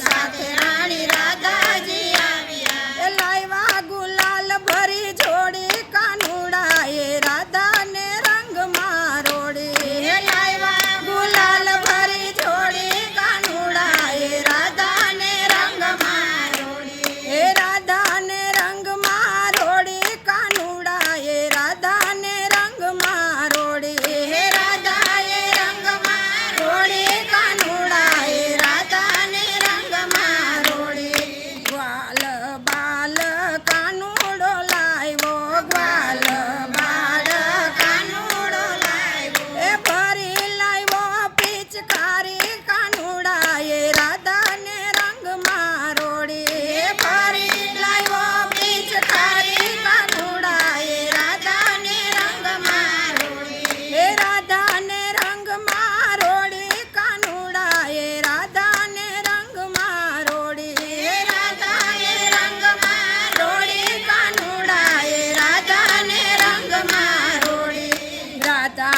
સાથે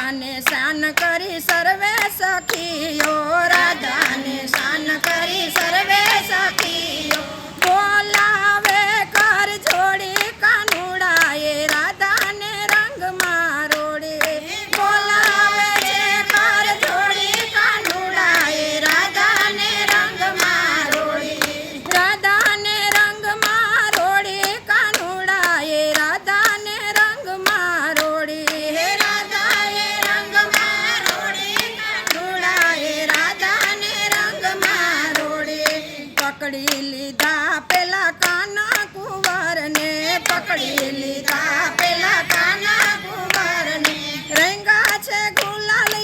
રાધાને શાન કરી સર્વે સખીઓ રાધાને શાન કરી સર્વે સખીઓ. બોલાવે કર જોડી પકડી લીધા. પેલા કાના કુંવરને પકડી લીધા. પેલા કાના કુંવરને. રેંગા છે ગુલાલ